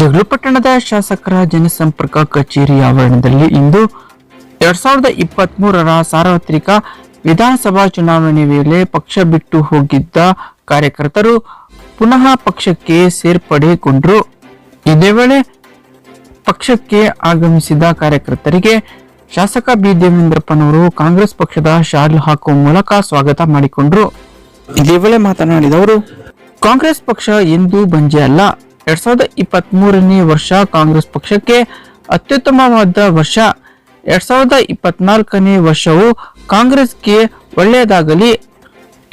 ಜಗಳೂರು ಪಟ್ಟಣದ ಶಾಸಕರ ಜನಸಂಪರ್ಕ ಕಚೇರಿ ಆವರಣದಲ್ಲಿ ಇಂದು ಎರಡ್ ಸಾವಿರದ ಇಪ್ಪತ್ತ್ ಮೂರರ ಸಾರ್ವತ್ರಿಕ ವಿಧಾನಸಭಾ ಚುನಾವಣೆ ವೇಳೆ ಪಕ್ಷ ಬಿಟ್ಟು ಹೋಗಿದ್ದ ಕಾರ್ಯಕರ್ತರು ಪುನಃ ಪಕ್ಷಕ್ಕೆ ಸೇರ್ಪಡೆಗೊಂಡರು. ಇದೇ ವೇಳೆ ಪಕ್ಷಕ್ಕೆ ಆಗಮಿಸಿದ ಕಾರ್ಯಕರ್ತರಿಗೆ ಶಾಸಕ ಬಿ ದೇವೇಂದ್ರಪ್ಪನವರು ಕಾಂಗ್ರೆಸ್ ಪಕ್ಷದ ಶಾಲ್ ಹಾಕುವ ಮೂಲಕ ಸ್ವಾಗತ ಮಾಡಿಕೊಂಡರು. ಇದೇ ವೇಳೆ ಮಾತನಾಡಿದವರು ಕಾಂಗ್ರೆಸ್ ಪಕ್ಷ ಎಂದೂ ಬಂಜೆ ಅಲ್ಲ. ಎರಡ್ ಸಾವಿರದ ಇಪ್ಪತ್ತ್ ಮೂರನೇ ವರ್ಷ ಕಾಂಗ್ರೆಸ್ ಪಕ್ಷಕ್ಕೆ ಅತ್ಯುತ್ತಮವಾದ ವರ್ಷ. ಎರಡ್ ಸಾವಿರದ ಇಪ್ಪತ್ನಾಲ್ಕನೇ ವರ್ಷವು ಕಾಂಗ್ರೆಸ್ಗೆ ಒಳ್ಳೆಯದಾಗಲಿ.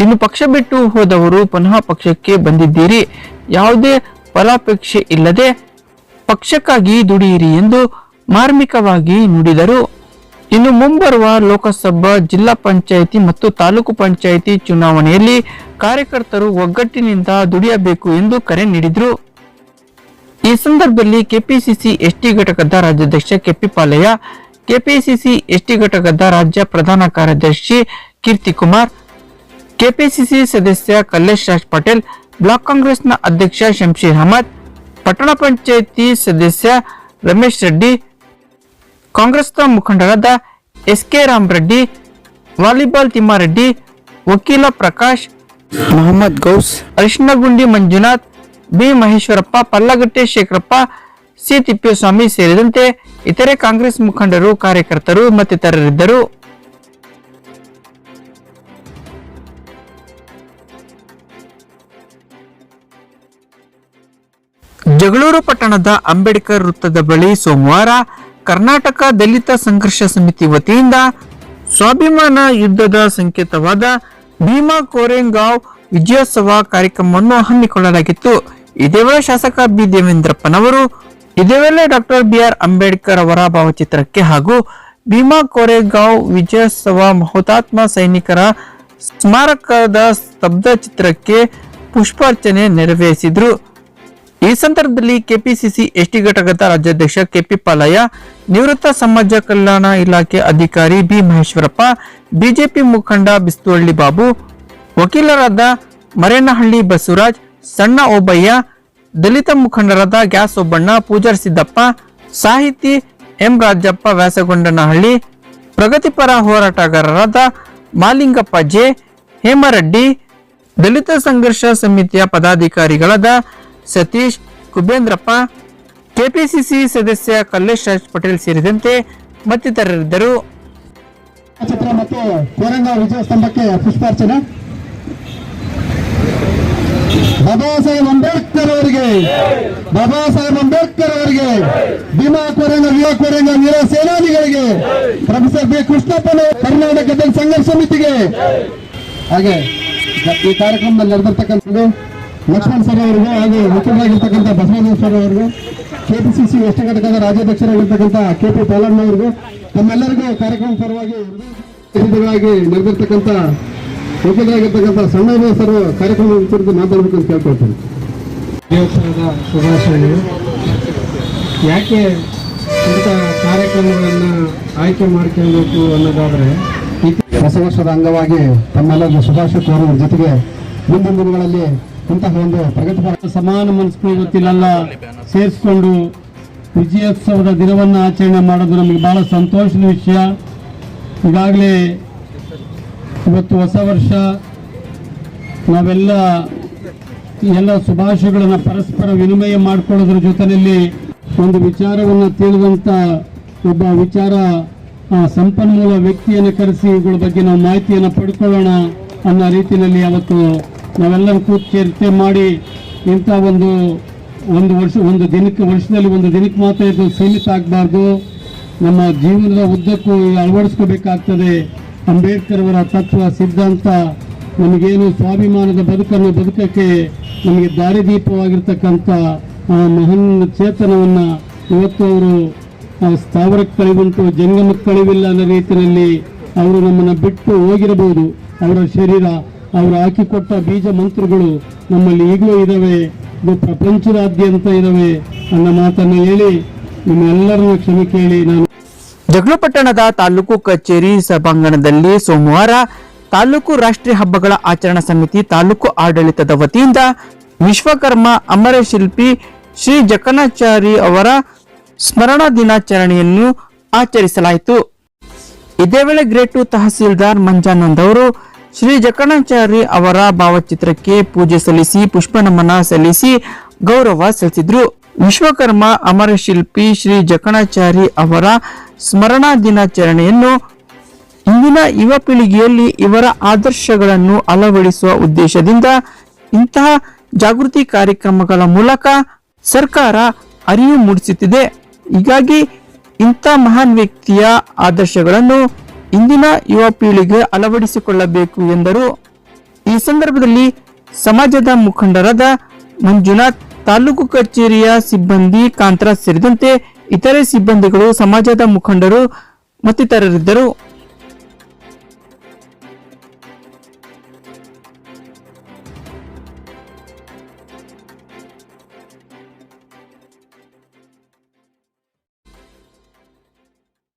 ಇನ್ನು ಪಕ್ಷ ಬಿಟ್ಟು ಹೋದವರು ಪುನಃ ಪಕ್ಷಕ್ಕೆ ಬಂದಿದ್ದೀರಿ. ಯಾವುದೇ ಫಲಾಪೇಕ್ಷೆ ಇಲ್ಲದೆ ಪಕ್ಷಕ್ಕಾಗಿ ದುಡಿಯಿರಿ ಎಂದು ಮಾರ್ಮಿಕವಾಗಿ ನುಡಿದರು. ಇನ್ನು ಮುಂಬರುವ ಲೋಕಸಭಾ, ಜಿಲ್ಲಾ ಪಂಚಾಯಿತಿ ಮತ್ತು ತಾಲೂಕು ಪಂಚಾಯಿತಿ ಚುನಾವಣೆಯಲ್ಲಿ ಕಾರ್ಯಕರ್ತರು ಒಗ್ಗಟ್ಟಿನಿಂದ ದುಡಿಯಬೇಕು ಎಂದು ಕರೆ ನೀಡಿದರು. ಈ ಸಂದರ್ಭದಲ್ಲಿ ಕೆಪಿಸಿಸಿ ಎಸ್ಟಿ ಘಟಕದ ರಾಜ್ಯಾಧ್ಯಕ್ಷ ಕೆಪಿ ಪಾಲಯ್ಯ ಕೆಪಿಸಿಸಿ ಎಸ್ಟಿ ಘಟಕದ ರಾಜ್ಯ ಪ್ರಧಾನ ಕಾರ್ಯದರ್ಶಿ ಕೀರ್ತಿ ಕುಮಾರ್ ಕೆಪಿಸಿಸಿ ಸದಸ್ಯ ಕಲ್ಲೇಶ್ ರಾಜ್ ಪಟೇಲ್ ಬ್ಲಾಕ್ ಕಾಂಗ್ರೆಸ್ನ ಅಧ್ಯಕ್ಷ ಶಂಶೀರ್ ಅಹಮದ್ ಪಟ್ಟಣ ಪಂಚಾಯಿತಿ ಸದಸ್ಯ ರಮೇಶ್ ರೆಡ್ಡಿ ಕಾಂಗ್ರೆಸ್ನ ಮುಖಂಡರಾದ S K Ramareddy volleyball Thimmareddy ವಕೀಲ Prakash Mohammed Gauss Arishinagundi Manjunath B Maheshwarappa Pallagatte Shekharappa C Thippeswamy ಸೇರಿದಂತೆ ಇತರೆ ಕಾಂಗ್ರೆಸ್ ಮುಖಂಡರು, ಕಾರ್ಯಕರ್ತರು ಮತ್ತಿತರರಿದ್ದರು. ಜಗಳೂರು ಪಟ್ಟಣದ ಅಂಬೇಡ್ಕರ್ ವೃತ್ತದ ಬಳಿ ಸೋಮವಾರ ಕರ್ನಾಟಕ ದಲಿತ ಸಂಘರ್ಷ ಸಮಿತಿ ವತಿಯಿಂದ ಸ್ವಾಭಿಮಾನ ಯುದ್ಧದ ಸಂಕೇತವಾದ ಭೀಮಾ ಕೋರೆಂಗಾಂವ್ ವಿಜಯೋತ್ಸವ ಕಾರ್ಯಕ್ರಮವನ್ನು ಹಮ್ಮಿಕೊಳ್ಳಲಾಗಿತ್ತು. ಇದೇ ವೇಳೆ ಶಾಸಕ ಬಿ. ದೇವೇಂದ್ರಪ್ಪನವರು ಇದೇ ವೇಳೆ ಡಾಕ್ಟರ್ ಬಿಆರ್ ಅಂಬೇಡ್ಕರ್ ಅವರ ಭಾವಚಿತ್ರಕ್ಕೆ ಹಾಗೂ ಭೀಮಾ ಕೋರೆಗಾಂವ್ ವಿಜಯೋತ್ಸವ ಹುತಾತ್ಮ ಸೈನಿಕರ ಸ್ಮಾರಕದ ಸ್ತಬ್ಧ ಚಿತ್ರಕ್ಕೆ ಪುಷ್ಪಾರ್ಚನೆ ನೆರವೇರಿಸಿದರು. ಈ ಸಂದರ್ಭದಲ್ಲಿ ಕೆಪಿಸಿಸಿ ಎಸ್ಟಿ ಘಟಕದ ರಾಜ್ಯಾಧ್ಯಕ್ಷ ಕೆಪಿ ಪಾಲಯ್ಯ, ನಿವೃತ್ತ ಸಮಾಜ ಕಲ್ಯಾಣ ಇಲಾಖೆ ಅಧಿಕಾರಿ ಬಿ. ಮಹೇಶ್ವರಪ್ಪ, ಬಿಜೆಪಿ ಮುಖಂಡ ಬಿಸ್ತುವಳ್ಳಿ ಬಾಬು ವಕೀಲರಾದ ಮರೇನಹಳ್ಳಿ ಬಸವರಾಜ್, ಸಣ್ಣ ಓಬಯ್ಯ, ದಲಿತ ಮುಖಂಡರಾದ ಗ್ಯಾಸ್ ಒಬ್ಬಣ್ಣ, ಪೂಜಾರ್ ಸಿದ್ದಪ್ಪ, ಸಾಹಿತಿ ಎಂ ರಾಜಪ್ಪ ವ್ಯಾಸಗೊಂಡನಹಳ್ಳಿ ಪ್ರಗತಿಪರ ಹೋರಾಟಗಾರರಾದ ಮಾಲಿಂಗಪ್ಪ ಜೆ, ಹೇಮರೆಡ್ಡಿ, ದಲಿತ ಸಂಘರ್ಷ ಸಮಿತಿಯ ಪದಾಧಿಕಾರಿಗಳಾದ ಸತೀಶ್ ಕುಬೇಂದ್ರಪ್ಪ, ಕೆಪಿಸಿಸಿ ಸದಸ್ಯ ಕಲ್ಲೇಶ್ ರಾಜ್ ಪಟೇಲ್ ಸೇರಿದಂತೆ ಮತ್ತಿತರರಿದ್ದರು. ಚಿತ್ರ ಮತ್ತು ವಿಜಯ ಸ್ತಂಭಕ್ಕೆ ಪುಷ್ಪಾರ್ಚನೆ. ಬಾಬಾ ಸಾಹೇಬ್ ಅಂಬೇಡ್ಕರ್ ಅವರಿಗೆ, ಬಾಬಾ ಸಾಹೇಬ್ ಅಂಬೇಡ್ಕರ್ ಅವರಿಗೆ, ಭೀಮಾ ಕೋರಂಗ ವೀರ ಕೋರಂಗ, ವೀರ ಸೇನಾನಿಗಳಿಗೆ, ಪ್ರೊಫೆಸರ್ ಬಿ ಕೃಷ್ಣಪ್ಪನ ಕರ್ನಾಟಕ ದಲಿತ ಸಂಘರ್ಷ ಸಮಿತಿಗೆ. ಹಾಗೆ, ಈ ಕಾರ್ಯಕ್ರಮದಲ್ಲಿ ನಡೆದಿರ್ತಕ್ಕಂಥದ್ದು ಲಕ್ಷ್ಮಣ್ ಸರ್ ಅವರಿಗೂ ಹಾಗೂ ಮುಖ್ಯರಾಗಿರ್ತಕ್ಕಂಥ ಸರ್ ಅವರಿಗೂ, ಕೆಪಿಸಿಸಿ ವೆಸ್ಟ್ ಘಟಕದ ರಾಜ್ಯಾಧ್ಯಕ್ಷರಾಗಿರ್ತಕ್ಕಂಥ ಕೆ ಪಿ ಪಾಲಣ್ಣ ಅವರಿಗೂ, ತಮ್ಮೆಲ್ಲರಿಗೂ ಕಾರ್ಯಕ್ರಮ ಪರವಾಗಿ ನಡೆದಿರ್ತಕ್ಕಂಥ ವಕೀಲರಾಗಿರ್ತಕ್ಕಂಥ ಸಣ್ಣ ಸರ್ ಕಾರ್ಯಕ್ರಮ ಕುರಿತು ಮಾತಾಡಬೇಕು ಅಂತ ಕೇಳ್ಕೊಳ್ತೇನೆ. ದೇವಸ್ಥಾನದ ಶುಭಾಶಯಗಳು. ಯಾಕೆ ಇಂಥ ಕಾರ್ಯಕ್ರಮಗಳನ್ನು ಆಯ್ಕೆ ಮಾಡ್ಕೊಳ್ಬೇಕು ಅನ್ನೋದಾದರೆ ಹೊಸ ವರ್ಷದ ಅಂಗವಾಗಿ ತಮ್ಮೆಲ್ಲರಿಗೂ ಶುಭಾಶಯ ಕೋರುವ ಜೊತೆಗೆ ಮುಂದಿನ ದಿನಗಳಲ್ಲಿ ಇಂತಹ ಒಂದು ಪ್ರಗತಿಪರ ಸಮಾನ ಮನಸ್ಸು ಇವತ್ತಿಲೆಲ್ಲ ಸೇರಿಸ್ಕೊಂಡು ವಿಜಯೋತ್ಸವದ ದಿನವನ್ನು ಆಚರಣೆ ಮಾಡೋದು ನಮಗೆ ಬಹಳ ಸಂತೋಷದ ವಿಷಯ. ಈಗಾಗಲೇ ಇವತ್ತು ಹೊಸ ವರ್ಷ. ನಾವೆಲ್ಲ ಎಲ್ಲ ಶುಭಾಶಯಗಳನ್ನು ಪರಸ್ಪರ ವಿನಿಮಯ ಮಾಡಿಕೊಳ್ಳೋದ್ರ ಜೊತೆಯಲ್ಲಿ ಒಂದು ವಿಚಾರವನ್ನು ತಿಳಿದಂಥ ಒಬ್ಬ ವಿಚಾರ ಸಂಪನ್ಮೂಲ ವ್ಯಕ್ತಿಯನ್ನು ಕರೆಸಿ ಇವುಗಳ ಬಗ್ಗೆ ನಾವು ಮಾಹಿತಿಯನ್ನು ಪಡ್ಕೊಳ್ಳೋಣ ಅನ್ನೋ ರೀತಿಯಲ್ಲಿ ಅವತ್ತು ನಾವೆಲ್ಲರೂ ಕೂತು ಚರ್ಚೆ ಮಾಡಿ ಇಂಥ ಒಂದು ಒಂದು ವರ್ಷ, ಒಂದು ದಿನಕ್ಕೆ, ವರ್ಷದಲ್ಲಿ ಒಂದು ದಿನಕ್ಕೆ ಮಾತ್ರ ಇದು ಸೀಮಿತ ಆಗಬಾರ್ದು. ನಮ್ಮ ಜೀವನದ ಉದ್ದಕ್ಕೂ ಅಳವಡಿಸ್ಕೋಬೇಕಾಗ್ತದೆ. ಅಂಬೇಡ್ಕರ್ ಅವರ ತತ್ವ, ಸಿದ್ಧಾಂತ, ನಮಗೇನು ಸ್ವಾಭಿಮಾನದ ಬದುಕನ್ನು ಬದುಕಕ್ಕೆ ನಮಗೆ ದಾರಿದೀಪವಾಗಿರ್ತಕ್ಕಂಥ ಮಹಾನ್ ಚೇತನವನ್ನು ಇವತ್ತು ಅವರು ಸ್ಥಾವರಕ್ಕೆ ಕಳಿವುಂಟು ಜಂಗಮಕ್ಕೆ ಕಳಿವಿಲ್ಲ ಅನ್ನೋ ರೀತಿಯಲ್ಲಿ ಅವರು ನಮ್ಮನ್ನು ಬಿಟ್ಟು ಹೋಗಿರಬಹುದು. ಅವರ ಶರೀರ, ಅವರು ಹಾಕಿಕೊಟ್ಟ ಬೀಜ ಮಂತ್ರಗಳು ನಮ್ಮಲ್ಲಿ ಈಗಲೂ ಇದ್ದಾವೆ ಇದು ಪ್ರಪಂಚದಾದ್ಯಂತ ಇದ್ದಾವೆ ಅನ್ನೋ ಮಾತನ್ನು ಹೇಳಿ ನಿಮ್ಮೆಲ್ಲರನ್ನು ಕ್ಷಮೆ ಕೇಳಿ ನಾನು ಜಗಳೂರು ಪಟ್ಟಣದ ತಾಲೂಕು ಕಚೇರಿ ಸಭಾಂಗಣದಲ್ಲಿ ಸೋಮವಾರ ತಾಲೂಕು ರಾಷ್ಟ್ರೀಯ ಹಬ್ಬಗಳ ಆಚರಣಾ ಸಮಿತಿ ತಾಲೂಕು ಆಡಳಿತದ ವತಿಯಿಂದ ವಿಶ್ವಕರ್ಮ ಅಮರ ಶಿಲ್ಪಿ ಶ್ರೀ ಜಕಣಾಚಾರಿ ಅವರ ಸ್ಮರಣ ದಿನಾಚರಣೆಯನ್ನು ಆಚರಿಸಲಾಯಿತು. ಇದೇ ವೇಳೆ ಗ್ರೇಟ್ ಟು ತಹಸೀಲ್ದಾರ್ ಮಂಜಾನಂದ್ ಅವರು ಶ್ರೀ ಜಕಣಾಚಾರಿ ಅವರ ಭಾವಚಿತ್ರಕ್ಕೆ ಪೂಜೆ ಸಲ್ಲಿಸಿ ಪುಷ್ಪ ನಮನ ಸಲ್ಲಿಸಿ ಗೌರವ ಸಲ್ಲಿಸಿದ್ರು. ವಿಶ್ವಕರ್ಮ ಅಮರ ಶಿಲ್ಪಿ ಶ್ರೀ ಜಕಣಾಚಾರಿ ಅವರ ಸ್ಮರಣಾ ದಿನಾಚರಣೆಯನ್ನು ಇಂದಿನ ಯುವ ಪೀಳಿಗೆಯಲ್ಲಿ ಇವರ ಆದರ್ಶಗಳನ್ನು ಅಳವಡಿಸುವ ಉದ್ದೇಶದಿಂದ ಇಂತಹ ಜಾಗೃತಿ ಕಾರ್ಯಕ್ರಮಗಳ ಮೂಲಕ ಸರ್ಕಾರ ಅರಿವು ಮೂಡಿಸುತ್ತಿದೆ. ಹೀಗಾಗಿ ಇಂಥ ಮಹಾನ್ ವ್ಯಕ್ತಿಯ ಆದರ್ಶಗಳನ್ನು ಇಂದಿನ ಯುವ ಪೀಳಿಗೆ ಅಳವಡಿಸಿಕೊಳ್ಳಬೇಕು ಎಂದರು. ಈ ಸಂದರ್ಭದಲ್ಲಿ ಸಮಾಜದ ಮುಖಂಡರಾದ ಮಂಜುನಾಥ್, ತಾಲೂಕು ಕಚೇರಿಯ ಸಿಬ್ಬಂದಿ ಕಾಂತರಾಜ್ ಸೇರಿದಂತೆ ಇತರೆ ಸಿಬ್ಬಂದಿಗಳು ಸಮಾಜದ ಮುಖಂಡರು ಮತ್ತಿತರರಿದ್ದರು.